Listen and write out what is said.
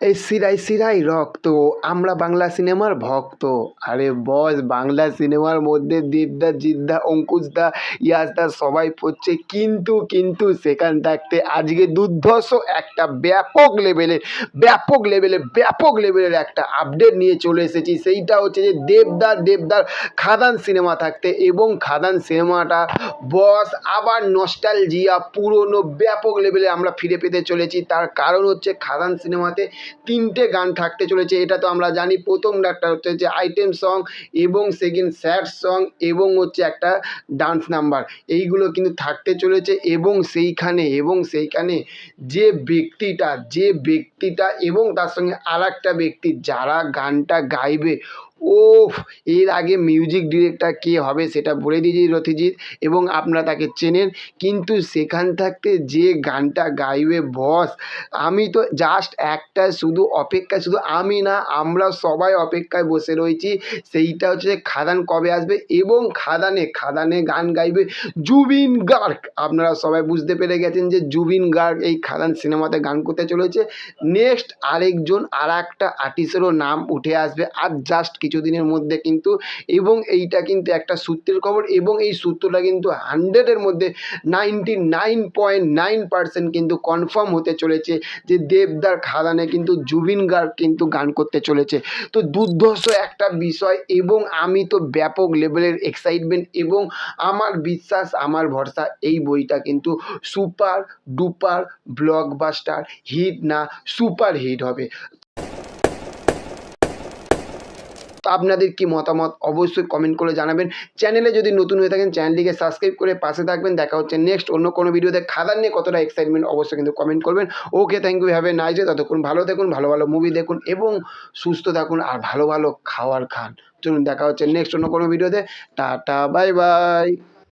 এই সিরাই সিরাই রক্ত। আমরা বাংলা সিনেমার ভক্ত। আরে বস, বাংলা সিনেমার মধ্যে দেবদা জিদ্দা, অঙ্কুশদা, ইয়াসদা সবাই পড়ছে। কিন্তু কিন্তু সেখান থাকতে আজকে দুর্ধর্ষ একটা ব্যাপক লেভেলের ব্যাপক লেভেলের ব্যাপক লেভেলের একটা আপডেট নিয়ে চলে এসেছি। সেইটা হচ্ছে যে দেবদার দেবদার খাদান সিনেমা থাকতে এবং খাদান সিনেমাটা বস আবার নস্টালজিয়া পুরনো ব্যাপক লেভেলে আমরা ফিরে পেতে চলেছি। তার কারণ হচ্ছে খাদান সিনেমাতে তিনটে গান থাকতে চলেছে। এটা তো আমরা জানি প্রথম একটা হচ্ছে যে আইটেম সং এবং সেকেন্ড স্যাড সং এবং হচ্ছে একটা ডান্স নাম্বার এইগুলো কিন্তু থাকতে চলেছে এবং সেইখানে এবং সেইখানে যে ব্যক্তিটা যে ব্যক্তিটা এবং তার সঙ্গে আর ব্যক্তি যারা গানটা গাইবে ওফ এর আগে মিউজিক ডিরেক্টর কে হবে সেটা বলে দিয়েছি রথিজিৎ এবং আপনারা তাকে চেনেন। কিন্তু সেখান থাকতে যে গানটা গাইবে বস আমি তো জাস্ট একটা শুধু অপেক্ষায়, শুধু আমি না, আমরা সবাই অপেক্ষায় বসে রয়েছি। সেইটা হচ্ছে খাদান কবে আসবে এবং খাদানে খাদানে গান গাইবে জুবিন গার্গ। আপনারা সবাই বুঝতে পেরে গেছেন যে জুবিন গার্গ এই খাদান সিনেমাতে গান করতে চলেছে। নেক্সট আরেকজন আর একটা আর্টিস্টেরও নাম উঠে আসবে। আর জাস্ট কিছুদিনের মধ্যে কিন্তু এবং এইটা কিন্তু একটা সূত্রের খবর এবং এই সূত্রটা কিন্তু হান্ড্রেডের মধ্যে ninety nine point nine percent কিন্তু কনফার্ম হতে চলেছে যে দেবদার খাদানে কিন্তু জুবিন গার্গ কিন্তু গান করতে চলেছে। তো দুর্ধর্ষ একটা বিষয় এবং আমি তো ব্যাপক লেভেলের এক্সাইটমেন্ট এবং আমার বিশ্বাস, আমার ভরসা এই বইটা কিন্তু সুপার ডুপার ব্লকবাস্টার হিট না সুপার হিট হবে তো আপনাদের কি মতামত অবশ্যই কমেন্ট করে জানাবেন। চ্যানেলে যদি নতুন হয়ে থাকেন চ্যানেলটিকে সাবস্ক্রাইব করে পাশে থাকবেন। দেখা হচ্ছে নেক্সট অন্য কোনো ভিডিওতে খাদার নিয়ে কতটা এক্সাইটমেন্ট অবশ্যই কিন্তু কমেন্ট করবেন। Okay thank you have a nice day ততক্ষণ ভালো দেখুন ভালো ভালো মুভি দেখুন এবং সুস্থ থাকুন আর ভালো ভালো খাওয়ার খান। চলুন, দেখা হচ্ছে নেক্সট অন্য কোনো ভিডিওতে টাটা বাই বাই